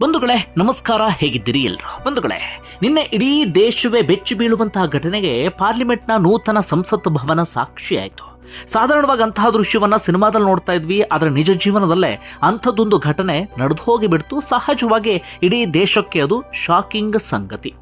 ಬಂಧುಗಳೇ, ನಮಸ್ಕಾರ, ಹೇಗಿದ್ದೀರಿ ಎಲ್ಲರೂ ಬಂಧುಗಳೇ, ನಿನ್ನೆ ಇಡೀ ದೇಶವೇ ಬೆಚ್ಚಿ ಬೀಳುವಂತಹ ಘಟನೆಗೆ ಪಾರ್ಲಿಮೆಂಟ್ನ ನೂತನ ಸಂಸತ್ ಭವನ ಸಾಕ್ಷಿಯಾಯಿತು. ಸಾಧಾರಣವಾಗಿ ಅಂತಹ ದೃಶ್ಯವನ್ನ ಸಿನಿಮಾದಲ್ಲಿ ನೋಡ್ತಾ ಇದ್ವಿ, ಆದರೆ ನಿಜ ಜೀವನದಲ್ಲೇ ಅಂಥದ್ದೊಂದು ಘಟನೆ ನಡೆದು ಹೋಗಿಬಿಡ್ತು. ಸಹಜವಾಗಿ ಇಡೀ ದೇಶಕ್ಕೆ ಅದು ಶಾಕಿಂಗ್ ಸಂಗತಿ.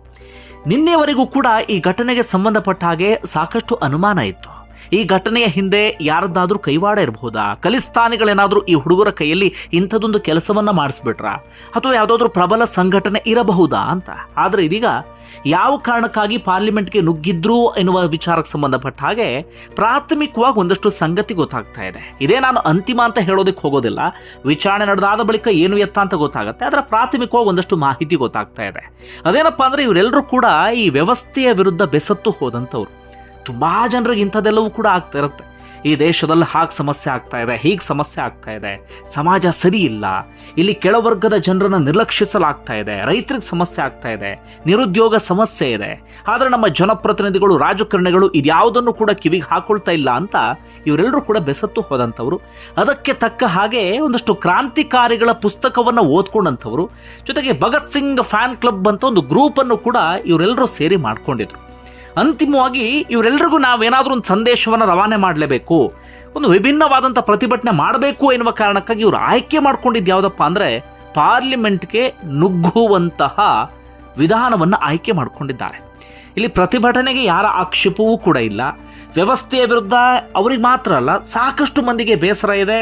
ನಿನ್ನೆವರೆಗೂ ಕೂಡ ಈ ಘಟನೆಗೆ ಸಂಬಂಧಪಟ್ಟ ಹಾಗೆ ಸಾಕಷ್ಟು ಅನುಮಾನ ಇತ್ತು. ಈ ಘಟನೆಯ ಹಿಂದೆ ಯಾರದ್ದಾದ್ರೂ ಕೈವಾಡ ಇರಬಹುದಾ? ಖಲಿಸ್ತಾನಿಗಳೇನಾದರೂ ಈ ಹುಡುಗರ ಕೈಯಲ್ಲಿ ಇಂಥದೊಂದು ಕೆಲಸವನ್ನ ಮಾಡಿಸ್ಬಿಟ್ರ? ಅಥವಾ ಯಾವುದಾದ್ರೂ ಪ್ರಬಲ ಸಂಘಟನೆ ಇರಬಹುದಾ ಅಂತ? ಆದ್ರೆ ಇದೀಗ ಯಾವ ಕಾರಣಕ್ಕಾಗಿ ಪಾರ್ಲಿಮೆಂಟ್ಗೆ ನುಗ್ಗಿದ್ರು ಎನ್ನುವ ವಿಚಾರಕ್ಕೆ ಸಂಬಂಧಪಟ್ಟ ಹಾಗೆ ಪ್ರಾಥಮಿಕವಾಗಿ ಒಂದಷ್ಟು ಸಂಗತಿ ಗೊತ್ತಾಗ್ತಾ ಇದೆ. ಇದೇ ನಾನು ಅಂತಿಮ ಅಂತ ಹೇಳೋದಕ್ಕೆ ಹೋಗೋದಿಲ್ಲ. ವಿಚಾರಣೆ ನಡೆದಾದ ಬಳಿಕ ಏನು ಎತ್ತ ಅಂತ ಗೊತ್ತಾಗುತ್ತೆ. ಅದರ ಪ್ರಾಥಮಿಕವಾಗಿ ಒಂದಷ್ಟು ಮಾಹಿತಿ ಗೊತ್ತಾಗ್ತಾ ಇದೆ. ಅದೇನಪ್ಪ ಅಂದ್ರೆ ಇವರೆಲ್ಲರೂ ಕೂಡ ಈ ವ್ಯವಸ್ಥೆಯ ವಿರುದ್ಧ ಬೆಸತ್ತು ಹೋದಂಥವ್ರು. ತುಂಬಾ ಜನರಿಗೆ ಇಂಥದ್ದೆಲ್ಲವೂ ಕೂಡ ಆಗ್ತಾ ಇರುತ್ತೆ. ಈ ದೇಶದಲ್ಲಿ ಹಾಗೆ ಸಮಸ್ಯೆ ಆಗ್ತಾ ಇದೆ, ಹೀಗೆ ಸಮಸ್ಯೆ ಆಗ್ತಾ ಇದೆ, ಸಮಾಜ ಸರಿ ಇಲ್ಲ, ಇಲ್ಲಿ ಕೆಳವರ್ಗದ ಜನರನ್ನು ನಿರ್ಲಕ್ಷಿಸಲಾಗ್ತಾ ಇದೆ, ರೈತರಿಗೆ ಸಮಸ್ಯೆ ಆಗ್ತಾ ಇದೆ, ನಿರುದ್ಯೋಗ ಸಮಸ್ಯೆ ಇದೆ, ಆದರೆ ನಮ್ಮ ಜನಪ್ರತಿನಿಧಿಗಳು, ರಾಜಕಾರಣಿಗಳು ಇದ್ಯಾವುದನ್ನು ಕೂಡ ಕಿವಿಗೆ ಹಾಕೊಳ್ತಾ ಇಲ್ಲ ಅಂತ ಇವರೆಲ್ಲರೂ ಕೂಡ ಬೆಸತ್ತು ಹೋದಂಥವ್ರು. ಅದಕ್ಕೆ ತಕ್ಕ ಹಾಗೆ ಒಂದಷ್ಟು ಕ್ರಾಂತಿಕಾರಿಗಳ ಪುಸ್ತಕವನ್ನು ಓದ್ಕೊಂಡಂಥವ್ರು. ಜೊತೆಗೆ ಭಗತ್ ಸಿಂಗ್ ಫ್ಯಾನ್ ಕ್ಲಬ್ ಅಂತ ಒಂದು ಗ್ರೂಪನ್ನು ಕೂಡ ಇವರೆಲ್ಲರೂ ಸೇರಿ ಮಾಡ್ಕೊಂಡಿದ್ರು. ಅಂತಿಮವಾಗಿ ಇವರೆಲ್ಲರಿಗೂ ನಾವೇನಾದರೂ ಒಂದು ಸಂದೇಶವನ್ನು ರವಾನೆ ಮಾಡಲೇಬೇಕು. ಒಂದು ವಿಭಿನ್ನವಾದಂಥ ಪ್ರತಿಭಟನೆ ಮಾಡಬೇಕು ಎನ್ನುವ ಕಾರಣಕ್ಕಾಗಿ ಇವರು ಆಯ್ಕೆ ಮಾಡ್ಕೊಂಡಿದ್ದು ಯಾವುದಪ್ಪ ಅಂದರೆ ಪಾರ್ಲಿಮೆಂಟ್ಗೆ ನುಗ್ಗುವಂತಹ ವಿಧಾನವನ್ನು ಆಯ್ಕೆ ಮಾಡಿಕೊಂಡಿದ್ದಾರೆ. ಇಲ್ಲಿ ಪ್ರತಿಭಟನೆಗೆ ಯಾರ ಆಕ್ಷೇಪವೂ ಕೂಡ ಇಲ್ಲ. ವ್ಯವಸ್ಥೆಯ ವಿರುದ್ಧ ಅವ್ರಿಗೆ ಮಾತ್ರ ಅಲ್ಲ, ಸಾಕಷ್ಟು ಮಂದಿಗೆ ಬೇಸರ ಇದೆ.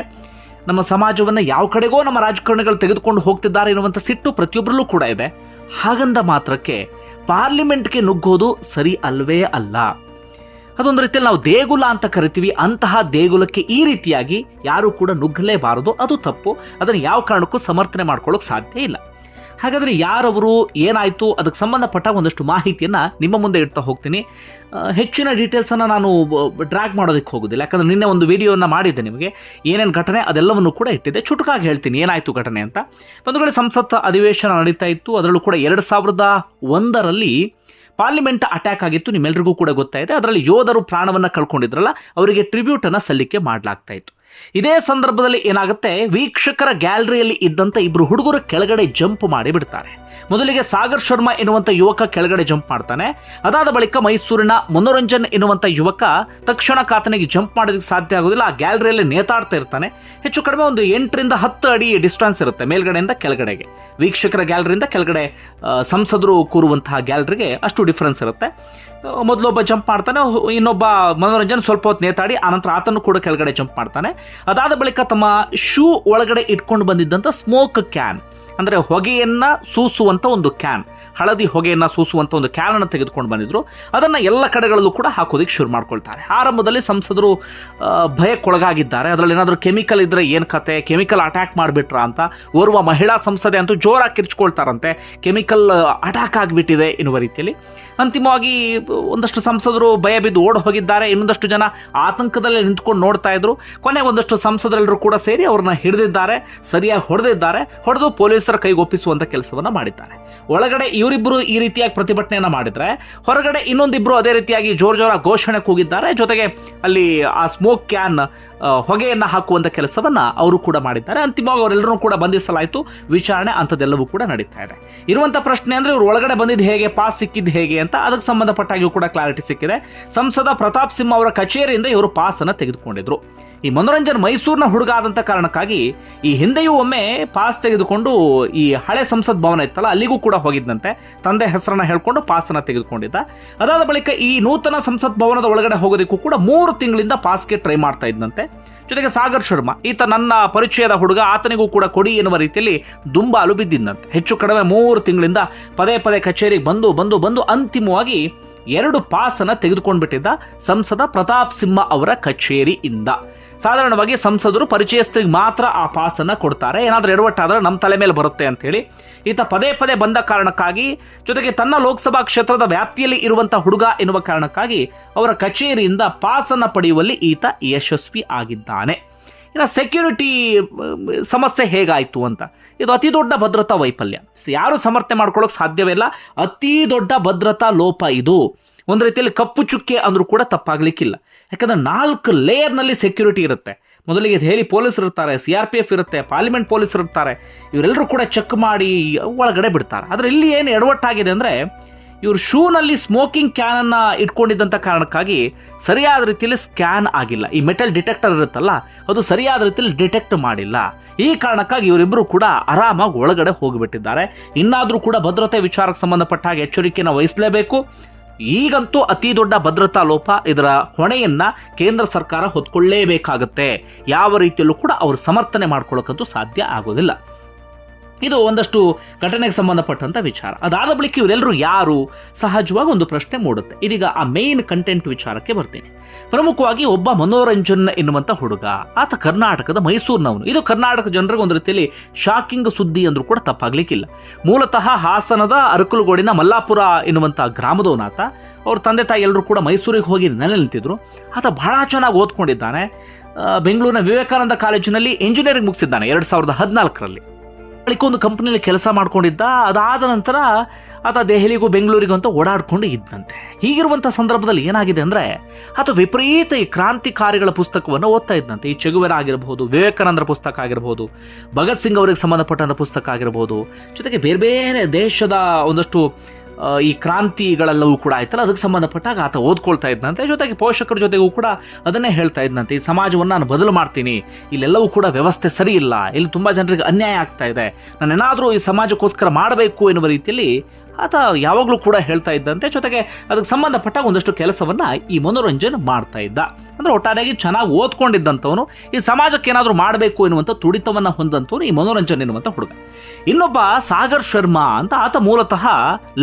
ನಮ್ಮ ಸಮಾಜವನ್ನು ಯಾವ ಕಡೆಗೋ ನಮ್ಮ ರಾಜಕಾರಣಿಗಳು ತೆಗೆದುಕೊಂಡು ಹೋಗ್ತಿದ್ದಾರೆ ಎನ್ನುವಂಥ ಸಿಟ್ಟು ಪ್ರತಿಯೊಬ್ಬರಲ್ಲೂ ಕೂಡ ಇದೆ. ಹಾಗಂದ ಮಾತ್ರಕ್ಕೆ ಪಾರ್ಲಿಮೆಂಟ್ಗೆ ನುಗ್ಗೋದು ಸರಿ ಅಲ್ವೇ ಅಲ್ಲ. ಅದೊಂದು ರೀತಿಯಲ್ಲಿ ನಾವು ದೇಗುಲ ಅಂತ ಕರಿತೀವಿ, ಅಂತಹ ದೇಗುಲಕ್ಕೆ ಈ ರೀತಿಯಾಗಿ ಯಾರೂ ಕೂಡ ನುಗ್ಗಲೇಬಾರದು. ಅದು ತಪ್ಪು. ಅದನ್ನು ಯಾವ ಕಾರಣಕ್ಕೂ ಸಮರ್ಥನೆ ಮಾಡ್ಕೊಳ್ಳೋಕೆ ಸಾಧ್ಯ ಇಲ್ಲ. ಹಾಗಾದರೆ ಯಾರವರು ಏನಾಯಿತು, ಅದಕ್ಕೆ ಸಂಬಂಧಪಟ್ಟ ಒಂದಷ್ಟು ಮಾಹಿತಿಯನ್ನು ನಿಮ್ಮ ಮುಂದೆ ಇಡ್ತಾ ಹೋಗ್ತೀನಿ. ಹೆಚ್ಚಿನ ಡೀಟೇಲ್ಸನ್ನು ನಾನು ಡ್ರ್ಯಾಗ್ ಮಾಡೋದಕ್ಕೆ ಹೋಗೋದಿಲ್ಲ. ಯಾಕಂದರೆ ನಿನ್ನೆ ಒಂದು ವಿಡಿಯೋನ ಮಾಡಿದ್ದೆ ನಿಮಗೆ. ಏನೇನು ಘಟನೆ, ಅದೆಲ್ಲವನ್ನು ಕೂಡ ಇಟ್ಟಿದ್ದೆ. ಚುಟುಕಾಗಿ ಹೇಳ್ತೀನಿ, ಏನಾಯಿತು ಘಟನೆ ಅಂತ. ಒಂದು ಕಡೆ ಸಂಸತ್ ಅಧಿವೇಶನ ನಡೀತಾ ಇತ್ತು. ಅದರಲ್ಲೂ ಕೂಡ ಎರಡು ಸಾವಿರದ ಒಂದರಲ್ಲಿ ಪಾರ್ಲಿಮೆಂಟ್ ಅಟ್ಯಾಕ್ ಆಗಿತ್ತು. ನಿಮ್ಮೆಲ್ರಿಗೂ ಕೂಡ ಗೊತ್ತಾಯಿದೆ ಅದರಲ್ಲಿ ಯೋಧರು ಪ್ರಾಣವನ್ನು ಕಳ್ಕೊಂಡಿದ್ರಲ್ಲ, ಅವರಿಗೆ ಟ್ರಿಬ್ಯೂಟನ್ನು ಸಲ್ಲಿಕೆ ಮಾಡಲಾಗ್ತಾ ಇತ್ತು. ಇದೇ ಸಂದರ್ಭದಲ್ಲಿ ಏನಾಗುತ್ತೆ? ವೀಕ್ಷಕರ ಗ್ಯಾಲರಿಯಲ್ಲಿ ಇದ್ದಂಥ ಇಬ್ಬರು ಹುಡುಗರು ಕೆಳಗಡೆ ಜಂಪ್ ಮಾಡಿ ಬಿಡ್ತಾರೆ. ಮೊದಲಿಗೆ ಸಾಗರ್ ಶರ್ಮಾ ಎನ್ನುವಂಥ ಯುವಕ ಕೆಳಗಡೆ ಜಂಪ್ ಮಾಡ್ತಾನೆ. ಅದಾದ ಬಳಿಕ ಮೈಸೂರಿನ ಮನೋರಂಜನ್ ಎನ್ನುವಂಥ ಯುವಕ ತಕ್ಷಣ ಕಾತನಿಗೆ ಜಂಪ್ ಮಾಡೋದಕ್ಕೆ ಸಾಧ್ಯ ಆಗೋದಿಲ್ಲ, ಆ ಗ್ಯಾಲರಿಯಲ್ಲಿ ನೇತಾಡ್ತಾ ಇರ್ತಾನೆ. ಹೆಚ್ಚು ಕಡಿಮೆ ಒಂದು ಎಂಟರಿಂದ ಹತ್ತು ಅಡಿ ಡಿಸ್ಟೆನ್ಸ್ ಇರುತ್ತೆ ಮೇಲ್ಗಡೆಯಿಂದ ಕೆಳಗಡೆಗೆ. ವೀಕ್ಷಕರ ಗ್ಯಾಲರಿಯಿಂದ ಕೆಳಗಡೆ ಸಂಸದರು ಕೂರುವಂತಹ ಗ್ಯಾಲರಿಗೆ ಅಷ್ಟು ಡಿಫ್ರೆನ್ಸ್ ಇರುತ್ತೆ. ಮೊದಲೊಬ್ಬ ಜಂಪ್ ಮಾಡ್ತಾನೆ ಇನ್ನೊಬ್ಬ ಮನೋರಂಜನ್ ಸ್ವಲ್ಪ ಹೊತ್ತು ನೇತಾಡಿ, ಆನಂತರ ಆತನು ಕೂಡ ಕೆಳಗಡೆ ಜಂಪ್ ಮಾಡ್ತಾನೆ. ಅದಾದ ಬಳಿಕ ತಮ್ಮ ಶೂ ಒಳಗಡೆ ಇಟ್ಕೊಂಡು ಬಂದಿದ್ದಂಥ ಸ್ಮೋಕ್ ಕ್ಯಾನ್ ಅಂದರೆ ಹೊಗೆಯನ್ನು ಸೂಸುವಂಥ ಒಂದು ಕ್ಯಾನ್ ಹಳದಿ ಹೊಗೆಯನ್ನು ಸೂಸುವಂಥ ಒಂದು ಕ್ಯಾನನ್ನು ತೆಗೆದುಕೊಂಡು ಬಂದಿದ್ರು. ಅದನ್ನು ಎಲ್ಲ ಕಡೆಗಳಲ್ಲೂ ಕೂಡ ಹಾಕೋದಕ್ಕೆ ಶುರು ಮಾಡ್ಕೊಳ್ತಾರೆ. ಆರಂಭದಲ್ಲಿ ಸಂಸದರು ಭಯಕ್ಕೊಳಗಾಗಿದ್ದಾರೆ. ಅದರಲ್ಲಿ ಏನಾದರೂ ಕೆಮಿಕಲ್ ಇದ್ದರೆ ಏನು ಕತೆ? ಕೆಮಿಕಲ್ ಅಟ್ಯಾಕ್ ಮಾಡಿಬಿಟ್ರ ಅಂತ ಓರ್ವ ಮಹಿಳಾ ಸಂಸದೆ ಅಂತೂ ಜೋರಾಗಿ ಕಿರ್ಚ್ಕೊಳ್ತಾರಂತೆ. ಕೆಮಿಕಲ್ ಅಟ್ಯಾಕ್ ಆಗಿಬಿಟ್ಟಿದೆ ಎನ್ನುವ ರೀತಿಯಲ್ಲಿ. ಅಂತಿಮವಾಗಿ ಒಂದಷ್ಟು ಸಂಸದರು ಭಯ ಬಿದ್ದು ಓಡ್ ಹೋಗಿದ್ದಾರೆ. ಇನ್ನೊಂದಷ್ಟು ಜನ ಆತಂಕದಲ್ಲಿ ನಿಂತ್ಕೊಂಡು ನೋಡ್ತಾ ಇದ್ರು. ಕೊನೆಗೆ ಒಂದಷ್ಟು ಸಂಸದರೆಲ್ಲರೂ ಕೂಡ ಸೇರಿ ಅವ್ರನ್ನ ಹಿಡಿದಿದ್ದಾರೆ, ಸರಿಯಾಗಿ ಹೊಡೆದಿದ್ದಾರೆ. ಹೊಡೆದು ಪೊಲೀಸರ ಕೈಗೆ ಕೆಲಸವನ್ನು ಕೆಲಸವನ್ನ ಮಾಡಿದ್ದಾರೆ. ಒಳಗಡೆ ಇವರಿಬ್ಬರು ಈ ರೀತಿಯಾಗಿ ಪ್ರತಿಭಟನೆಯನ್ನು ಮಾಡಿದರೆ, ಹೊರಗಡೆ ಇನ್ನೊಂದಿಬ್ಬರು ಅದೇ ರೀತಿಯಾಗಿ ಜೋರ್ ಜೋರ ಘೋಷಣೆ ಕೂಗಿದ್ದಾರೆ. ಜೊತೆಗೆ ಅಲ್ಲಿ ಆ ಸ್ಮೋಕ್ ಕ್ಯಾನ್ ಹೊಗೆಯನ್ನು ಹಾಕುವಂಥ ಕೆಲಸವನ್ನು ಅವರು ಕೂಡ ಮಾಡಿದ್ದಾರೆ. ಅಂತಿಮವಾಗಿ ಅವರೆಲ್ಲರೂ ಕೂಡ ಬಂಧಿಸಲಾಯಿತು. ವಿಚಾರಣೆ ಅಂಥದ್ದೆಲ್ಲವೂ ಕೂಡ ನಡೀತಾ ಇದೆ. ಇರುವಂಥ ಪ್ರಶ್ನೆ ಅಂದರೆ ಇವರು ಒಳಗಡೆ ಬಂದಿದ್ದು ಹೇಗೆ, ಪಾಸ್ ಸಿಕ್ಕಿದ್ದು ಹೇಗೆ ಅಂತ ಅದಕ್ಕೆ ಸಂಬಂಧಪಟ್ಟಾಗಿಯೂ ಕೂಡ ಕ್ಲಾರಿಟಿ ಸಿಕ್ಕಿದೆ. ಸಂಸದ ಪ್ರತಾಪ್ ಸಿಂಹ ಅವರ ಕಚೇರಿಯಿಂದ ಇವರು ಪಾಸನ್ನು ತೆಗೆದುಕೊಂಡಿದ್ರು. ಈ ಮನೋರಂಜನ್ ಮೈಸೂರಿನ ಹುಡುಗ ಆದಂಥ ಕಾರಣಕ್ಕಾಗಿ ಈ ಹಿಂದೆಯೂ ಒಮ್ಮೆ ಪಾಸ್ ತೆಗೆದುಕೊಂಡು ಈ ಹಳೆ ಸಂಸತ್ ಭವನ ಇತ್ತಲ್ಲ, ಅಲ್ಲಿಗೂ ಕೂಡ ಹೋಗಿದ್ದಂತೆ. ತಂದೆ ಹೆಸರನ್ನು ಹೇಳ್ಕೊಂಡು ಪಾಸನ್ನು ತೆಗೆದುಕೊಂಡಿದ್ದ. ಅದಾದ ಬಳಿಕ ಈ ನೂತನ ಸಂಸತ್ ಭವನದ ಒಳಗಡೆ ಹೋಗೋದಕ್ಕೂ ಕೂಡ ಮೂರು ತಿಂಗಳಿಂದ ಪಾಸ್ಗೆ ಟ್ರೈ ಮಾಡ್ತಾ ಇದ್ದಂತೆ. ಜೊತೆಗೆ ಸಾಗರ್ ಶರ್ಮಾ, ಈತ ನನ್ನ ಪರಿಚಯದ ಹುಡುಗ, ಆತನಿಗೂ ಕೂಡ ಕೊಡಿ ಎನ್ನುವ ರೀತಿಯಲ್ಲಿ ದುಂಬಾಲು ಬಿದ್ದಿದ್ದಂತೆ ಹೆಚ್ಚು ಕಡಿಮೆ ಮೂರು ತಿಂಗಳಿಂದ ಪದೇ ಪದೇ ಕಚೇರಿಗೆ ಬಂದು ಬಂದು ಬಂದು ಅಂತಿಮವಾಗಿ ಎರಡು ಪಾಸನ್ನು ತೆಗೆದುಕೊಂಡ್ಬಿಟ್ಟಿದ್ದ ಸಂಸದ ಪ್ರತಾಪ್ ಸಿಂಹ ಅವರ ಕಚೇರಿಯಿಂದ. ಸಾಧಾರಣವಾಗಿ ಸಂಸದರು ಪರಿಚಯಸ್ಥರಿಗೆ ಮಾತ್ರ ಆ ಪಾಸನ್ನು ಕೊಡ್ತಾರೆ. ಏನಾದರೂ ಎಡವಟ್ಟಾದರೆ ನಮ್ಮ ತಲೆ ಮೇಲೆ ಬರುತ್ತೆ ಅಂತೇಳಿ. ಈತ ಪದೇ ಪದೇ ಬಂದ ಕಾರಣಕ್ಕಾಗಿ, ಜೊತೆಗೆ ತನ್ನ ಲೋಕಸಭಾ ಕ್ಷೇತ್ರದ ವ್ಯಾಪ್ತಿಯಲ್ಲಿ ಇರುವಂಥ ಹುಡುಗ ಎನ್ನುವ ಕಾರಣಕ್ಕಾಗಿ ಅವರ ಕಚೇರಿಯಿಂದ ಪಾಸನ್ನು ಪಡೆಯುವಲ್ಲಿ ಈತ ಯಶಸ್ವಿ ಆಗಿದ್ದಾನೆ. ಇನ್ನು ಸೆಕ್ಯೂರಿಟಿ ಸಮಸ್ಯೆ ಹೇಗಾಯಿತು ಅಂತ. ಇದು ಅತಿ ದೊಡ್ಡ ಭದ್ರತಾ ವೈಫಲ್ಯ. ಯಾರು ಸಮರ್ಥನೆ ಮಾಡ್ಕೊಳ್ಳೋಕೆ ಸಾಧ್ಯವಿಲ್ಲ ಅತಿ ದೊಡ್ಡ ಭದ್ರತಾ ಲೋಪ ಇದು. ಒಂದು ರೀತಿಯಲ್ಲಿ ಕಪ್ಪು ಚುಕ್ಕೆ ಅಂದರೂ ಕೂಡ ತಪ್ಪಾಗಲಿಕ್ಕಿಲ್ಲ. ಯಾಕಂದರೆ ನಾಲ್ಕು ಲೇಯರ್ನಲ್ಲಿ ಸೆಕ್ಯೂರಿಟಿ ಇರುತ್ತೆ. ಮೊದಲಿಗೆ ದೆಹಲಿ ಪೊಲೀಸರು ಇರ್ತಾರೆ ಸಿ ಆರ್ ಪಿ ಎಫ್ ಇರುತ್ತೆ, ಪಾರ್ಲಿಮೆಂಟ್ ಪೊಲೀಸ್ ಇರ್ತಾರೆ. ಇವರೆಲ್ಲರೂ ಕೂಡ ಚೆಕ್ ಮಾಡಿ ಒಳಗಡೆ ಬಿಡ್ತಾರೆ. ಆದರೆ ಇಲ್ಲಿ ಏನು ಎಡವಟ್ಟಾಗಿದೆ ಅಂದರೆ ಇವರು ಶೂನಲ್ಲಿ ಸ್ಮೋಕಿಂಗ್ ಕ್ಯಾನನ್ನು ಇಟ್ಕೊಂಡಿದ್ದಂಥ ಕಾರಣಕ್ಕಾಗಿ ಸರಿಯಾದ ರೀತಿಯಲ್ಲಿ ಸ್ಕ್ಯಾನ್ ಆಗಿಲ್ಲ. ಈ ಮೆಟಲ್ ಡಿಟೆಕ್ಟರ್ ಇರುತ್ತಲ್ಲ, ಅದು ಸರಿಯಾದ ರೀತಿಯಲ್ಲಿ ಡಿಟೆಕ್ಟ್ ಮಾಡಿಲ್ಲ. ಈ ಕಾರಣಕ್ಕಾಗಿ ಇವರಿಬ್ಬರು ಕೂಡ ಆರಾಮಾಗಿ ಒಳಗಡೆ ಹೋಗಿಬಿಟ್ಟಿದ್ದಾರೆ. ಇನ್ನಾದರೂ ಕೂಡ ಭದ್ರತೆ ವಿಚಾರಕ್ಕೆ ಸಂಬಂಧಪಟ್ಟ ಹಾಗೆ ಎಚ್ಚರಿಕೆಯನ್ನು ವಹಿಸಲೇಬೇಕು. ಈಗಂತೂ ಅತಿ ದೊಡ್ಡ ಭದ್ರತಾ ಲೋಪ ಇದರ ಹೊಣೆಯನ್ನ ಕೇಂದ್ರ ಸರ್ಕಾರ ಹೊತ್ಕೊಳ್ಳೇಬೇಕಾಗತ್ತೆ. ಯಾವ ರೀತಿಯಲ್ಲೂ ಕೂಡ ಅವರು ಸಮರ್ಥನೆ ಮಾಡ್ಕೊಳ್ಳೋಕ್ಕಂತೂ ಸಾಧ್ಯ ಆಗೋದಿಲ್ಲ. ಇದು ಒಂದಷ್ಟು ಘಟನೆಗೆ ಸಂಬಂಧಪಟ್ಟಂಥ ವಿಚಾರ. ಅದಾದ ಬಳಿಕ ಇವರೆಲ್ಲರೂ ಯಾರು? ಸಹಜವಾಗಿ ಒಂದು ಪ್ರಶ್ನೆ ಮೂಡುತ್ತೆ. ಇದೀಗ ಆ ಮೇನ್ ಕಂಟೆಂಟ್ ವಿಚಾರಕ್ಕೆ ಬರ್ತೀನಿ. ಪ್ರಮುಖವಾಗಿ ಒಬ್ಬ ಮನೋರಂಜನ್ ಎನ್ನುವಂಥ ಹುಡುಗ. ಆತ ಕರ್ನಾಟಕದ ಮೈಸೂರಿನವನು. ಇದು ಕರ್ನಾಟಕ ಜನರಿಗೆ ಒಂದು ರೀತಿಯಲ್ಲಿ ಶಾಕಿಂಗ್ ಸುದ್ದಿ ಅಂದರೂ ಕೂಡ ತಪ್ಪಾಗ್ಲಿಕ್ಕಿಲ್ಲ. ಮೂಲತಃ ಹಾಸನದ ಅರಕಲುಗೋಡಿನ ಮಲ್ಲಾಪುರ ಎನ್ನುವಂಥ ಗ್ರಾಮದವನಾತ. ಅವ್ರ ತಂದೆ ತಾಯಿ ಎಲ್ಲರೂ ಕೂಡ ಮೈಸೂರಿಗೆ ಹೋಗಿ ನೆಲೆ ನಿಂತಿದ್ರು. ಆತ ಬಹಳ ಚೆನ್ನಾಗಿ ಓದ್ಕೊಂಡಿದ್ದಾನೆ. ಬೆಂಗಳೂರಿನ ವಿವೇಕಾನಂದ ಕಾಲೇಜಿನಲ್ಲಿ ಇಂಜಿನಿಯರಿಂಗ್ ಮುಗಿಸಿದ್ದಾನೆ ಎರಡು ಸಾವಿರದ ಹದಿನಾಲ್ಕರಲ್ಲಿ. ಬಳಿಕ ಒಂದು ಕಂಪ್ನಿಯಲ್ಲಿ ಕೆಲಸ ಮಾಡ್ಕೊಂಡಿದ್ದ, ಅದಾದ ನಂತರ ಆತ ದೆಹಲಿಗೂ ಬೆಂಗಳೂರಿಗೂ ಅಂತ ಓಡಾಡ್ಕೊಂಡು ಇದ್ದಂತೆ ಹೀಗಿರುವಂಥ ಸಂದರ್ಭದಲ್ಲಿ ಏನಾಗಿದೆ ಅಂದರೆ, ಆತ ವಿಪರೀತ ಈ ಕ್ರಾಂತಿಕಾರಿಗಳ ಪುಸ್ತಕವನ್ನು ಓದ್ತಾ ಇದ್ದಂತೆ ಈ ಚಗುವೆರ ಆಗಿರಬಹುದು ವಿವೇಕಾನಂದರ ಪುಸ್ತಕ ಆಗಿರಬಹುದು ಭಗತ್ ಸಿಂಗ್ ಅವರಿಗೆ ಸಂಬಂಧಪಟ್ಟಂಥ ಪುಸ್ತಕ ಆಗಿರಬಹುದು ಜೊತೆಗೆ ಬೇರೆ ಬೇರೆ ದೇಶದ ಒಂದಷ್ಟು ಈ ಕ್ರಾಂತಿಗಳೆಲ್ಲವೂ ಕೂಡ ಆಯ್ತಲ್ಲ? ಅದಕ್ಕೆ ಸಂಬಂಧಪಟ್ಟಾಗ ಆತ ಓದ್ಕೊಳ್ತಾ ಇದ್ದಂತೆ ಜೊತೆಗೆ ಪೋಷಕರ ಜೊತೆಗೂ ಕೂಡ ಅದನ್ನೇ ಹೇಳ್ತಾ ಇದ್ದಂತೆ ಈ ಸಮಾಜವನ್ನು ನಾನು ಬದಲು ಮಾಡ್ತೀನಿ. ಇಲ್ಲೆಲ್ಲವೂ ಕೂಡ ವ್ಯವಸ್ಥೆ ಸರಿ ಇಲ್ಲ. ಇಲ್ಲಿ ತುಂಬ ಜನರಿಗೆ ಅನ್ಯಾಯ ಆಗ್ತಾ ಇದೆ. ನಾನೇನಾದರೂ ಈ ಸಮಾಜಕ್ಕೋಸ್ಕರ ಮಾಡಬೇಕು ಎನ್ನುವ ರೀತಿಯಲ್ಲಿ ಆತ ಯಾವಾಗಲೂ ಕೂಡ ಹೇಳ್ತಾ ಇದ್ದಂತೆ. ಜೊತೆಗೆ ಅದಕ್ಕೆ ಸಂಬಂಧಪಟ್ಟ ಒಂದಷ್ಟು ಕೆಲಸವನ್ನು ಈ ಮನೋರಂಜನ್ ಮಾಡ್ತಾ ಇದ್ದ. ಅಂದರೆ ಒಟ್ಟಾರೆಯಾಗಿ ಚೆನ್ನಾಗಿ ಓದ್ಕೊಂಡಿದ್ದಂಥವನು, ಈ ಸಮಾಜಕ್ಕೆ ಏನಾದರೂ ಮಾಡಬೇಕು ಎನ್ನುವಂಥ ತುಡಿತವನ್ನು ಹೊಂದಂಥವನು ಈ ಮನೋರಂಜನ್ ಎನ್ನುವಂಥ ಹುಡುಗ. ಇನ್ನೊಬ್ಬ ಸಾಗರ್ ಶರ್ಮಾ ಅಂತ ಆತ ಮೂಲತಃ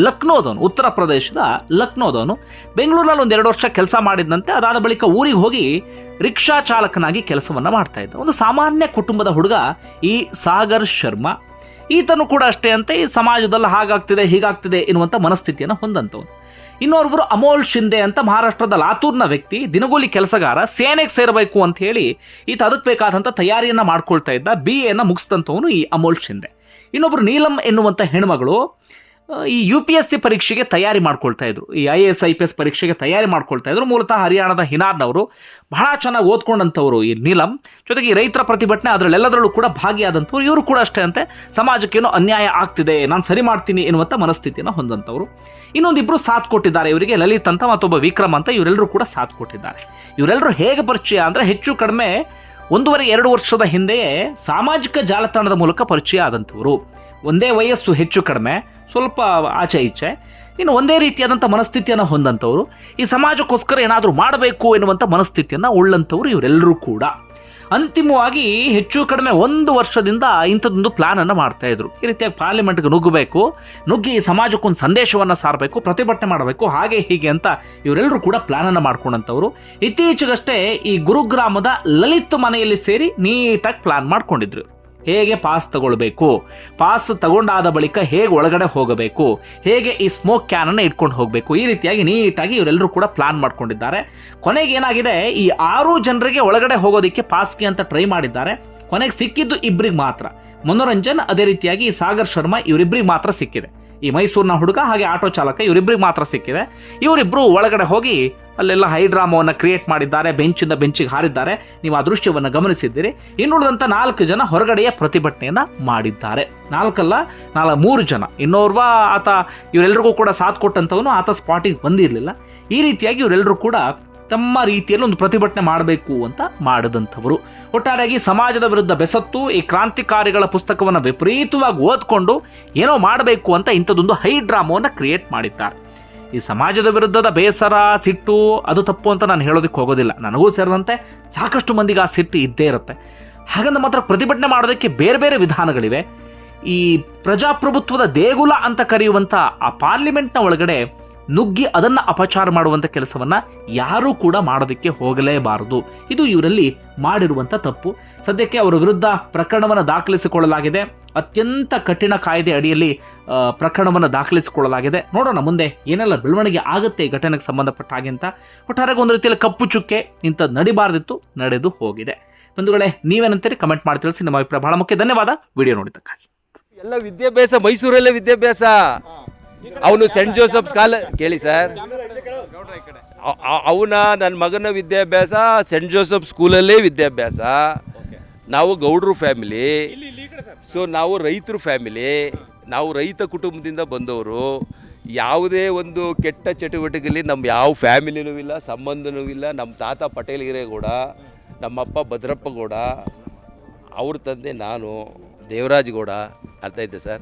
ಲಕ್ನೋದವನು, ಉತ್ತರ ಪ್ರದೇಶದ ಲಕ್ನೋದವನು. ಬೆಂಗಳೂರಿನಲ್ಲಿ ಎರಡು ವರ್ಷ ಕೆಲಸ ಮಾಡಿದ್ದಂತೆ ಅದಾದ ಬಳಿಕ ಊರಿಗೆ ಹೋಗಿ ರಿಕ್ಷಾ ಚಾಲಕನಾಗಿ ಕೆಲಸವನ್ನು ಮಾಡ್ತಾ ಇದ್ದ. ಒಂದು ಸಾಮಾನ್ಯ ಕುಟುಂಬದ ಹುಡುಗ ಈ ಸಾಗರ್ ಶರ್ಮಾ. ಈತನು ಕೂಡ ಅಷ್ಟೇ ಅಂತ, ಈ ಸಮಾಜದಲ್ಲಿ ಹಾಗಾಗ್ತಿದೆ, ಹೀಗಾಗ್ತಿದೆ ಎನ್ನುವಂಥ ಮನಸ್ಥಿತಿಯನ್ನು ಹೊಂದಂತವನು. ಇನ್ನೋರ್ವರು ಅಮೋಲ್ ಶಿಂದೆ ಅಂತ ಮಹಾರಾಷ್ಟ್ರದ ಲಾತೂರ್ನ ವ್ಯಕ್ತಿ, ದಿನಗೂಲಿ ಕೆಲಸಗಾರ, ಸೇನೆಗೆ ಸೇರಬೇಕು ಅಂತ ಹೇಳಿ ಈತ ಅದಕ್ಕೆ ಬೇಕಾದಂಥ ತಯಾರಿಯನ್ನು ಮಾಡ್ಕೊಳ್ತಾ ಇದ್ದ ಬಿ ಎನ್ನು ಮುಗಿಸಿದಂಥವನು ಈ ಅಮೋಲ್ ಶಿಂದೆ. ಇನ್ನೊಬ್ಬರು ನೀಲಂ ಎನ್ನುವಂಥ ಹೆಣ್ಮಗಳು ಈ ಯು ಪಿ ಎಸ್ ಸಿ ಪರೀಕ್ಷೆಗೆ ತಯಾರಿ ಮಾಡ್ಕೊಳ್ತಾ ಇದ್ರು. ಈ I A S I P S ಪರೀಕ್ಷೆಗೆ ತಯಾರಿ ಮಾಡ್ಕೊಳ್ತಾ ಇದ್ರು. ಮೂಲತಃ ಹರಿಯಾಣದ ಹಿನಾರ್ನವರು ಬಹಳ ಚೆನ್ನಾಗಿ ಓದ್ಕೊಂಡಂಥವ್ರು ಈ ನೀಲಂ. ಜೊತೆಗೆ ರೈತರ ಪ್ರತಿಭಟನೆ ಅದರಲ್ಲೆಲ್ಲದರಲ್ಲೂ ಕೂಡ ಭಾಗಿಯಾದಂಥವ್ರು. ಇವರು ಕೂಡ ಅಷ್ಟೇ ಅಂತೆ. ಸಮಾಜಕ್ಕೇನೋ ಅನ್ಯಾಯ ಆಗ್ತಿದೆ, ನಾನು ಸರಿ ಮಾಡ್ತೀನಿ ಎನ್ನುವಂಥ ಮನಸ್ಥಿತಿಯನ್ನು ಹೊಂದಂಥವ್ರು. ಇನ್ನೊಂದಿಬ್ಬರು ಸಾಥ್ ಕೊಟ್ಟಿದ್ದಾರೆ ಇವರಿಗೆ. ಲಲಿತ್ ಅಂತ ಮತ್ತೊಬ್ಬ ವಿಕ್ರಮ್ ಅಂತ ಇವರೆಲ್ಲರೂ ಕೂಡ ಸಾಥ್ ಕೊಟ್ಟಿದ್ದಾರೆ. ಇವರೆಲ್ಲರೂ ಹೇಗೆ ಪರಿಚಯ ಅಂದರೆ ಹೆಚ್ಚು ಕಡಿಮೆ ಒಂದೂವರೆ, ಎರಡು ವರ್ಷದ ಹಿಂದೆಯೇ ಸಾಮಾಜಿಕ ಜಾಲತಾಣದ ಮೂಲಕ ಪರಿಚಯ ಆದಂಥವರು. ಒಂದೇ ವಯಸ್ಸು ಹೆಚ್ಚು ಕಡಿಮೆ. ಸ್ವಲ್ಪ ಆಚೆ ಈಚೆ. ಇನ್ನು ಒಂದೇ ರೀತಿಯಾದಂಥ ಮನಸ್ಥಿತಿಯನ್ನು ಹೊಂದಂಥವ್ರು. ಈ ಸಮಾಜಕ್ಕೋಸ್ಕರ ಏನಾದರೂ ಮಾಡಬೇಕು ಎನ್ನುವಂಥ ಮನಸ್ಥಿತಿಯನ್ನು ಉಳ್ಳಂಥವ್ರು ಇವರೆಲ್ಲರೂ ಕೂಡ. ಅಂತಿಮವಾಗಿ ಹೆಚ್ಚು ಕಡಿಮೆ ಒಂದು ವರ್ಷದಿಂದ ಇಂಥದ್ದೊಂದು ಪ್ಲಾನನ್ನು ಮಾಡ್ತಾಯಿದ್ರು ಈ ರೀತಿಯಾಗಿ ಪಾರ್ಲಿಮೆಂಟ್ಗೆ ನುಗ್ಗಬೇಕು. ನುಗ್ಗಿ ಸಮಾಜಕ್ಕೊಂದು ಸಂದೇಶವನ್ನು ಸಾರಬೇಕು, ಪ್ರತಿಭಟನೆ ಮಾಡಬೇಕು, ಹಾಗೆ ಹೀಗೆ ಅಂತ ಇವರೆಲ್ಲರೂ ಕೂಡ ಪ್ಲಾನನ್ನು ಮಾಡ್ಕೊಂಡಂಥವ್ರು. ಇತ್ತೀಚೆಗಷ್ಟೇ ಈ ಗುರುಗ್ರಾಮದ ಲಲಿತ್ ಮನೆಯಲ್ಲಿ ಸೇರಿ ನೀಟಾಗಿ ಪ್ಲಾನ್ ಮಾಡ್ಕೊಂಡಿದ್ರು. ಹೇಗೆ ಪಾಸ್ ತಗೊಳ್ಬೇಕು? ಪಾಸ್ ತಗೊಂಡಾದ ಬಳಿಕ ಹೇಗೆ ಒಳಗಡೆ ಹೋಗಬೇಕು? ಹೇಗೆ ಈ ಸ್ಮೋಕ್ ಕ್ಯಾನನ್ನು ಇಟ್ಕೊಂಡು ಹೋಗಬೇಕು? ಈ ರೀತಿಯಾಗಿ ನೀಟಾಗಿ ಇವರೆಲ್ಲರೂ ಕೂಡ ಪ್ಲಾನ್ ಮಾಡ್ಕೊಂಡಿದ್ದಾರೆ. ಕೊನೆಗೆ ಏನಾಗಿದೆ? ಈ ಆರು ಜನರಿಗೆ ಒಳಗಡೆ ಹೋಗೋದಕ್ಕೆ ಪಾಸ್ಗೆ ಅಂತ ಟ್ರೈ ಮಾಡಿದ್ದಾರೆ. ಕೊನೆಗೆ ಸಿಕ್ಕಿದ್ದು ಇಬ್ಬರಿಗೆ ಮಾತ್ರ. ಮನೋರಂಜನ್, ಅದೇ ರೀತಿಯಾಗಿ ಸಾಗರ್ ಶರ್ಮಾ ಇವರಿಬ್ಬರಿಗೆ ಮಾತ್ರ ಸಿಕ್ಕಿದೆ. ಈ ಮೈಸೂರಿನ ಹುಡುಗ ಹಾಗೆ ಆಟೋ ಚಾಲಕ ಇವರಿಬ್ಬರಿಗೆ ಮಾತ್ರ ಸಿಕ್ಕಿದೆ. ಇವರಿಬ್ಬರು ಒಳಗಡೆ ಹೋಗಿ ಅಲ್ಲೆಲ್ಲ ಹೈಡ್ರಾಮವನ್ನು ಕ್ರಿಯೇಟ್ ಮಾಡಿದ್ದಾರೆ, ಬೆಂಚಿಂದ ಬೆಂಚಿಗೆ ಹಾರಿದ್ದಾರೆ. ನೀವು ಆ ದೃಶ್ಯವನ್ನು ಗಮನಿಸಿದ್ದೀರಿ. ಇನ್ನುಳಿದಂಥ ನಾಲ್ಕು ಜನ ಹೊರಗಡೆಯ ಪ್ರತಿಭಟನೆಯನ್ನು ಮಾಡಿದ್ದಾರೆ. ನಾಲ್ಕಲ್ಲ ನಾಲ್ಕು ಮೂರು ಜನ. ಇನ್ನೋರ್ವ ಆತ ಇವರೆಲ್ಲರಿಗೂ ಕೂಡ ಸಾಥ್ ಕೊಟ್ಟಂಥವನು ಆತ ಸ್ಪಾಟಿಗೆ ಬಂದಿರಲಿಲ್ಲ. ಈ ರೀತಿಯಾಗಿ ಇವರೆಲ್ಲರೂ ಕೂಡ ತಮ್ಮ ರೀತಿಯಲ್ಲಿ ಒಂದು ಪ್ರತಿಭಟನೆ ಮಾಡಬೇಕು ಅಂತ ಮಾಡಿದಂಥವರು. ಒಟ್ಟಾರೆಯಾಗಿ ಸಮಾಜದ ವಿರುದ್ಧ ಬೆಸತ್ತು, ಈ ಕ್ರಾಂತಿಕಾರಿಗಳ ಪುಸ್ತಕವನ್ನು ವಿಪರೀತವಾಗಿ ಓದ್ಕೊಂಡು ಏನೋ ಮಾಡಬೇಕು ಅಂತ ಇಂಥದ್ದೊಂದು ಹೈ ಡ್ರಾಮವನ್ನು ಕ್ರಿಯೇಟ್ ಮಾಡಿದ್ದಾರೆ. ಈ ಸಮಾಜದ ವಿರುದ್ಧದ ಬೇಸರ, ಸಿಟ್ಟು ಅದು ತಪ್ಪು ಅಂತ ನಾನು ಹೇಳೋದಕ್ಕೆ ಹೋಗೋದಿಲ್ಲ. ನನಗೂ ಸೇರಿದಂತೆ ಸಾಕಷ್ಟು ಮಂದಿಗೆ ಆ ಸಿಟ್ಟು ಇದ್ದೇ ಇರುತ್ತೆ. ಹಾಗಂದ್ರೆ ಮಾತ್ರ ಪ್ರತಿಭಟನೆ ಮಾಡೋದಕ್ಕೆ ಬೇರೆ ಬೇರೆ ವಿಧಾನಗಳಿವೆ. ಈ ಪ್ರಜಾಪ್ರಭುತ್ವದ ದೇಗುಲ ಅಂತ ಕರೆಯುವಂಥ ಆ ಪಾರ್ಲಿಮೆಂಟ್ನ ಒಳಗಡೆ ನುಗ್ಗಿ ಅದನ್ನು ಅಪಚಾರ ಮಾಡುವಂಥ ಕೆಲಸವನ್ನು ಯಾರೂ ಕೂಡ ಮಾಡೋದಕ್ಕೆ ಹೋಗಲೇಬಾರದು. ಇದು ಇವರಲ್ಲಿ ಮಾಡಿರುವಂಥ ತಪ್ಪು. ಸದ್ಯಕ್ಕೆ ಅವರ ವಿರುದ್ಧ ಪ್ರಕರಣವನ್ನು ದಾಖಲಿಸಿಕೊಳ್ಳಲಾಗಿದೆ. ಅತ್ಯಂತ ಕಠಿಣ ಕಾಯ್ದೆ ಅಡಿಯಲ್ಲಿ ಪ್ರಕರಣವನ್ನು ದಾಖಲಿಸಿಕೊಳ್ಳಲಾಗಿದೆ. ನೋಡೋಣ ಮುಂದೆ ಏನೆಲ್ಲ ಬೆಳವಣಿಗೆ ಆಗುತ್ತೆ ಈ ಘಟನೆಗೆ ಸಂಬಂಧಪಟ್ಟ ಹಾಗೆ ಅಂತ. ಒಟ್ಟಾರೆಗೆ ಒಂದು ರೀತಿಯಲ್ಲಿ ಕಪ್ಪು ಚುಕ್ಕೆ ಇಂಥದ್ದು ನಡಿಬಾರ್ದಿತ್ತು, ನಡೆದು ಹೋಗಿದೆ. ಬಂಧುಗಳೇ ನೀವೇನಂತೀರಿ ಕಮೆಂಟ್ ಮಾಡಿ ತಿಳಿಸಿ, ನಮ್ಮ ಅಭಿಪ್ರಾಯ ಬಹಳ ಮುಖ್ಯ. ಧನ್ಯವಾದ, ವಿಡಿಯೋ ನೋಡಿದ್ದಕ್ಕಾಗಿ. ಎಲ್ಲ ವಿದ್ಯಾಭ್ಯಾಸ, ಮೈಸೂರಲ್ಲೇ ವಿದ್ಯಾಭ್ಯಾಸ? ಅವನು ಸೆಂಟ್ ಜೋಸೆಫ್ ಕಾಲ ಕೇಳಿ ಸರ್ ಅವನ ನನ್ನ ಮಗನ ವಿದ್ಯಾಭ್ಯಾಸ ಸೆಂಟ್ ಜೋಸೆಫ್ ಸ್ಕೂಲಲ್ಲೇ ವಿದ್ಯಾಭ್ಯಾಸ. ನಾವು ಗೌಡ್ರು ಫ್ಯಾಮಿಲಿ ಸೊ ನಾವು ರೈತರು ಫ್ಯಾಮಿಲಿ ನಾವು ರೈತ ಕುಟುಂಬದಿಂದ ಬಂದವರು. ಯಾವುದೇ ಒಂದು ಕೆಟ್ಟ ಚಟುವಟಿಕೆಯಲ್ಲಿ ನಮ್ಮ ಯಾವ ಫ್ಯಾಮಿಲಿನೂ ಇಲ್ಲ ಸಂಬಂಧನೂ ಇಲ್ಲ ನಮ್ಮ ತಾತ ಪಟೇಲ್ ಹಿರೇಗೌಡ ನಮ್ಮಪ್ಪ ಭದ್ರಪ್ಪಗೌಡ ಅವ್ರ ತಂದೆ ನಾನು ದೇವರಾಜ್ ಗೌಡ ಅರ್ಥ ಐತೆ ಸರ್?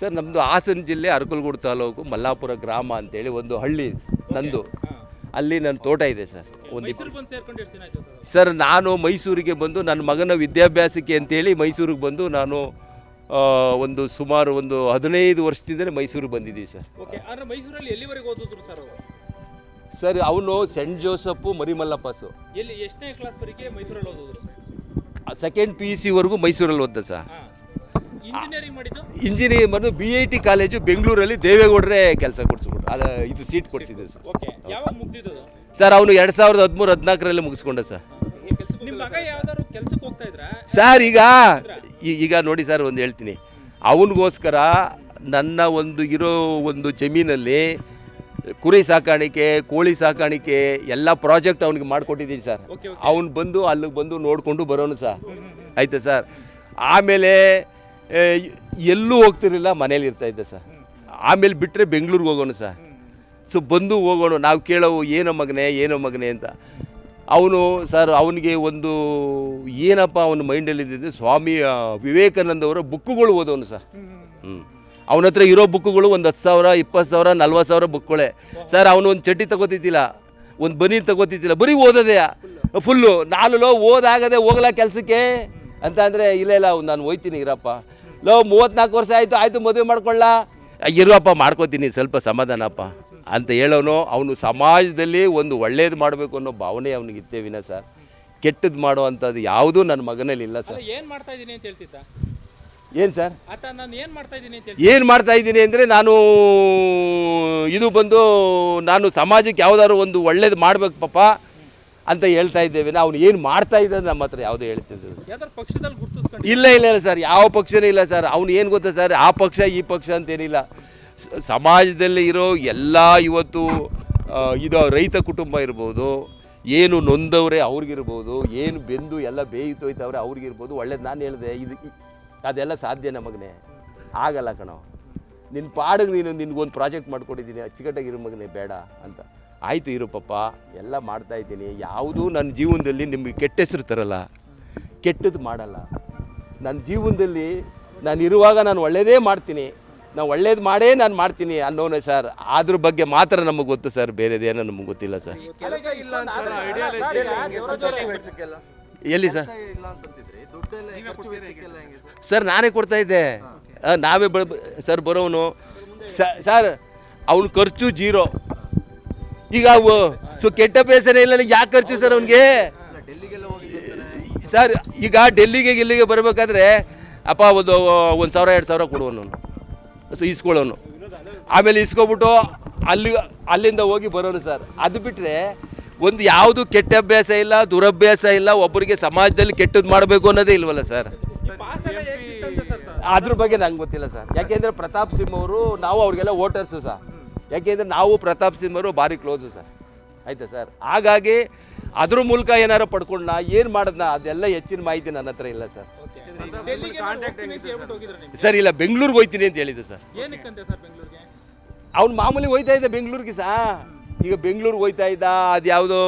ಸರ್ ನಮ್ಮದು ಹಾಸನ ಜಿಲ್ಲೆ ಅರಕಲಗೂಡು ತಾಲೂಕು ಮಲ್ಲಾಪುರ ಗ್ರಾಮ ಅಂತೇಳಿ ಒಂದು ಹಳ್ಳಿ ನಂದು. ಅಲ್ಲಿ ನನ್ನ ತೋಟ ಇದೆ ಸರ್. ಒಂದು ಸರ್? ನಾನು ಮೈಸೂರಿಗೆ ಬಂದು ನನ್ನ ಮಗನ ವಿದ್ಯಾಭ್ಯಾಸಕ್ಕೆ ಅಂತೇಳಿ ಮೈಸೂರಿಗೆ ಬಂದು ನಾನು ಒಂದು ಸುಮಾರು ಒಂದು ಹದಿನೈದು ವರ್ಷದಿಂದಲೇ ಮೈಸೂರಿಗೆ ಬಂದಿದ್ದೀವಿ ಸರ್. ಮೈಸೂರಲ್ಲಿ ಎಲ್ಲಿವರೆಗೆ ಓದಿದ್ರು ಸರ್ ಅವನು ಸೆಂಟ್ ಜೋಸಫು ಮರಿಮಲ್ಲಪ್ಪಸು. ಎಲ್ಲಿ ಎಷ್ಟನೇ ಕ್ಲಾಸ್ ಮೈಸೂರಲ್ಲಿ ಓದಿದ್ರು? ಸೆಕೆಂಡ್ ಪಿ ಯು ಸಿವರೆಗೂ ಮೈಸೂರಲ್ಲಿ ಓದ್ದ ಸರ್. ಇಂಜಿನಿಯರಿಂಗ್ ಬಂದು ಬಿ ಐ ಟಿ ಕಾಲೇಜು ಬೆಂಗಳೂರಲ್ಲಿ ದೇವೇಗೌಡರೇ ಕೆಲಸ ಕೊಡಿಸ್ಬಿಟ್ಟು. ಅದ ಇದು ಸೀಟ್ ಕೊಡಿಸಿದೆ ಸರ್. ಓಕೆ ಯಾವಾಗ ಮುಗ್ದಿದ್ದು ಸರ್ ಅವನು ಎರಡು ಸಾವಿರದ ಹದಿಮೂರು ಹದಿನಾಲ್ಕರಲ್ಲಿ ಮುಗಿಸ್ಕೊಂಡ ಸರ್. ನಿಮ್ಮ ಮಗ ಯಾವ್ದಾದ್ರು ಕೆಲ್ಸಕ್ಕೆ ಹೋಗ್ತಾ ಇದ್ರಾ? ಸರ್ ಈಗ ಈಗ ನೋಡಿ ಸರ್ ಒಂದು ಹೇಳ್ತೀನಿ. ಅವನಿಗೋಸ್ಕರ ನನ್ನ ಒಂದು ಇರೋ ಒಂದು ಜಮೀನಲ್ಲಿ ಕುರಿ ಸಾಕಾಣಿಕೆ ಕೋಳಿ ಸಾಕಾಣಿಕೆ ಎಲ್ಲ ಪ್ರಾಜೆಕ್ಟ್ ಅವನಿಗೆ ಮಾಡಿಕೊಟ್ಟಿದ್ದೀನಿ ಸರ್. ಅವನು ಬಂದು ಅಲ್ಲಿಗೆ ಬಂದು ನೋಡಿಕೊಂಡು ಬರೋನು ಸರ್. ಆಯ್ತಾ ಸರ್? ಆಮೇಲೆ ಎಲ್ಲೂ ಹೋಗ್ತಿರಲಿಲ್ಲ, ಮನೇಲಿ ಇರ್ತಾ ಇದ್ದೆ ಸರ್. ಆಮೇಲೆ ಬಿಟ್ಟರೆ ಬೆಂಗಳೂರಿಗೆ ಹೋಗೋಣ ಸರ್. ಸೊ, ಬಂದು ಹೋಗೋಣ, ನಾವು ಕೇಳೋವು, ಏನೋ ಮಗನೇ ಏನೋ ಮಗನೇ ಅಂತ. ಅವನು ಸರ್, ಅವನಿಗೆ ಒಂದು ಏನಪ್ಪ ಅವನ ಮೈಂಡಲ್ಲಿ ಇದ್ದಿದ್ದು, ಸ್ವಾಮಿ ವಿವೇಕಾನಂದವರ ಬುಕ್ಕುಗಳು ಓದೋನು ಸರ್. ಹ್ಞೂ ಅವನ ಹತ್ರ ಇರೋ ಬುಕ್ಕುಗಳು ಒಂದು ಹತ್ತು ಸಾವಿರ, ಇಪ್ಪತ್ತು ಸಾವಿರ, ನಲ್ವತ್ತು ಸಾವಿರ ಬುಕ್ಗಳೇ ಸರ್, ಅವನು ಒಂದು ಚಟ್ಟಿ ತಗೋತಿದ್ದಿಲ್ಲ, ಒಂದು ಬನೀನ್ ತಗೋತಿದ್ದಿಲ್ಲ, ಬರೀ ಓದೋದೆಯಾ? ಫುಲ್ಲು. ನಾಲ್ಲೋ ಓದಾಗದೆ ಹೋಗ್ಲಾ ಕೆಲಸಕ್ಕೆ? ಅಂತ ಅಂದರೆ ಇಲ್ಲ ಇಲ್ಲ ಅವ್ನು ನಾನು ಹೋಯ್ತೀನಿ ಇರಪ್ಪ. ಲೋ ಮೂವತ್ತ್ನಾಲ್ಕು ವರ್ಷ ಆಯಿತು ಆಯಿತು ಮದುವೆ ಮಾಡ್ಕೊಳ್ಳ. ಇರುವಪ್ಪ ಮಾಡ್ಕೋತೀನಿ ಸ್ವಲ್ಪ ಸಮಾಧಾನಪ್ಪ. ಅಂತ ಹೇಳೋನು ಅವನು ಸಮಾಜದಲ್ಲಿ ಒಂದು ಒಳ್ಳೇದು ಮಾಡಬೇಕು ಅನ್ನೋ ಭಾವನೆ ಅವನಿಗಿತ್ತೇ ವಿನ ಸರ್. ಕೆಟ್ಟದ್ದು ಮಾಡೋ ಅಂಥದ್ದು ಯಾವುದೂ ನನ್ನ ಮಗನಲ್ಲಿ ಇಲ್ಲ ಸರ್. ಏನು ಮಾಡ್ತಾ ಇದ್ದೀನಿ ಅಂತ ಹೇಳ್ತಿದ್ದ? ಏನು ಸರ್? ಏನು ನಾನು ಏನ್ ಮಾಡ್ತಾ ಇದೀನಿ ಅಂತ ಏನು ಮಾಡ್ತಾ ಇದ್ದೀನಿ ಅಂದರೆ ನಾನು ಇದು ಬಂದು ನಾನು ಸಮಾಜಕ್ಕೆ ಯಾವುದಾದ್ರು ಒಂದು ಒಳ್ಳೇದು ಮಾಡ್ಬೇಕು ಪಾಪ. ಅಂತ ಹೇಳ್ತಾ ಇದ್ದೇವೆ. ಅವ್ನು ಏನು ಮಾಡ್ತಾ ಇದ್ದಾನೆ ನಮ್ಮ ಹತ್ರ ಯಾವುದೂ ಹೇಳ್ತಿದ್ದೆ ಇಲ್ಲ ಇಲ್ಲ ಇಲ್ಲ ಸರ್. ಯಾವ ಪಕ್ಷನೇ ಇಲ್ಲ ಸರ್. ಅವ್ನು ಏನು ಗೊತ್ತಾ ಸರ್? ಆ ಪಕ್ಷ ಈ ಪಕ್ಷ ಅಂತೇನಿಲ್ಲ. ಸಮಾಜದಲ್ಲಿ ಇರೋ ಎಲ್ಲ ಇವತ್ತು ಇದು ರೈತ ಕುಟುಂಬ ಇರ್ಬೋದು ಏನು ನೊಂದವ್ರೆ ಅವ್ರಿಗಿರ್ಬೋದು ಏನು ಬೆಂದು ಎಲ್ಲ ಬೇಯಿತೋಯ್ತವ್ರೆ ಅವ್ರಿಗಿರ್ಬೋದು ಒಳ್ಳೇದು ನಾನು ಹೇಳಿದೆ ಇದು ಅದೆಲ್ಲ ಸಾಧ್ಯ ನಮಗನೇ. ಆಗಲ್ಲ ಕಣೋ. ನಿನ್ನ ಪಾಡಿಗೆ ನೀನು ನಿನ್ಗೊಂದು ಪ್ರಾಜೆಕ್ಟ್ ಮಾಡ್ಕೊಟ್ಟಿದ್ದೀನಿ ಅಚ್ಚುಕಟ್ಟಾಗಿರೋ ಮಗನೇ ಬೇಡ ಅಂತ. ಆಯಿತು ಇರು ಪಪ್ಪ ಎಲ್ಲ ಮಾಡ್ತಾ ಇದ್ದೀನಿ. ಯಾವುದೂ ನನ್ನ ಜೀವನದಲ್ಲಿ ನಿಮಗೆ ಕೆಟ್ಟ ಹೆಸರು ತರಲ್ಲ. ಕೆಟ್ಟದ್ದು ಮಾಡಲ್ಲ. ನನ್ನ ಜೀವನದಲ್ಲಿ ನಾನು ಇರುವಾಗ ನಾನು ಒಳ್ಳೆಯದೇ ಮಾಡ್ತೀನಿ. ನಾನು ಒಳ್ಳೇದು ಮಾಡೇ ನಾನು ಮಾಡ್ತೀನಿ ಅನ್ನೋನೇ ಸರ್. ಅದ್ರ ಬಗ್ಗೆ ಮಾತ್ರ ನಮಗೆ ಗೊತ್ತು ಸರ್. ಬೇರೆದೇನೋ ನಮಗೆ ಗೊತ್ತಿಲ್ಲ ಸರ್. ಕೆಲಸ ಇಲ್ಲ ಅಂತ ವೆಚ್ಚಕ್ಕೆಲ್ಲ ಎಲ್ಲಿ ಸರ್? ಸರ್? ಸರ್ ನಾನೇ ಕೊಡ್ತಾ ಇದ್ದೆ. ನಾವೇ ಬ ಸರ್ ಬರೋನು. ಸರ್ ಅವ್ನ ಖರ್ಚು ಜೀರೋ. ಈಗ ಸೊ ಕೆಟ್ಟ ಬೇಸರ ಇಲ್ಲ ಯಾಕೆ ಖರ್ಚು ಸರ್ ಅವನಿಗೆ? ಸರ್, ಈಗ ಡೆಲ್ಲಿಗೆ ಗಿಲ್ಲಿಗೆ ಬರಬೇಕಾದ್ರೆ ಅಪ್ಪ ಒಂದು ಒಂದು ಸಾವಿರ, ಎರಡು ಸಾವಿರ ಕೊಡುವನು ಸೊ ಇಸ್ಕೊಳ್ಳೋನು ಆಮೇಲೆ ಇಸ್ಕೊಬಿಟ್ಟು ಅಲ್ಲಿ, ಅಲ್ಲಿಂದ ಹೋಗಿ ಬರೋನು ಸರ್. ಅದು ಬಿಟ್ಟರೆ ಒಂದು ಯಾವುದು ಕೆಟ್ಟ ಅಭ್ಯಾಸ ಇಲ್ಲ, ದುರಭ್ಯಾಸ ಇಲ್ಲ, ಒಬ್ಬರಿಗೆ ಸಮಾಜದಲ್ಲಿ ಕೆಟ್ಟದ್ದು ಮಾಡಬೇಕು ಅನ್ನೋದೇ ಇಲ್ವಲ್ಲ ಸರ್. ಅದ್ರ ಬಗ್ಗೆ ನಂಗೆ ಗೊತ್ತಿಲ್ಲ ಸರ್. ಯಾಕೆಂದರೆ ಪ್ರತಾಪ್ ಸಿಂಹ ಅವರು, ನಾವು ಅವ್ರಿಗೆಲ್ಲ ವೋಟರ್ಸು ಸರ್. ಯಾಕೆಂದರೆ ನಾವು ಪ್ರತಾಪ್ ಸಿಂಹರು ಅವರು ಭಾರಿ ಕ್ಲೋಸು ಸರ್. ಆಯಿತಾ ಸರ್? ಹಾಗಾಗಿ ಅದ್ರ ಮೂಲಕ ಏನಾರು ಪಡ್ಕೊಂಡ ಏನು ಮಾಡೋದ್ನ ಅದೆಲ್ಲ ಹೆಚ್ಚಿನ ಮಾಹಿತಿ ನನ್ನ ಹತ್ರ ಇಲ್ಲ ಸರ್. ಸರ್? ಇಲ್ಲ ಬೆಂಗಳೂರಿಗೆ ಹೋಯ್ತೀನಿ ಅಂತ ಹೇಳಿದ್ದು ಸರ್. ಏನಕ್ಕಂತೆ ಸರ್ ಬೆಂಗಳೂರಿಗೆ? ಅವ್ನು ಮಾಮೂಲಿ ಹೋಯ್ತಾ ಇದ್ದ ಬೆಂಗಳೂರಿಗೆ ಸಾ. ಈಗ ಬೆಂಗಳೂರಿಗೆ ಹೋಯ್ತಾ ಇದ್ದ ಅದು ಯಾವುದೋ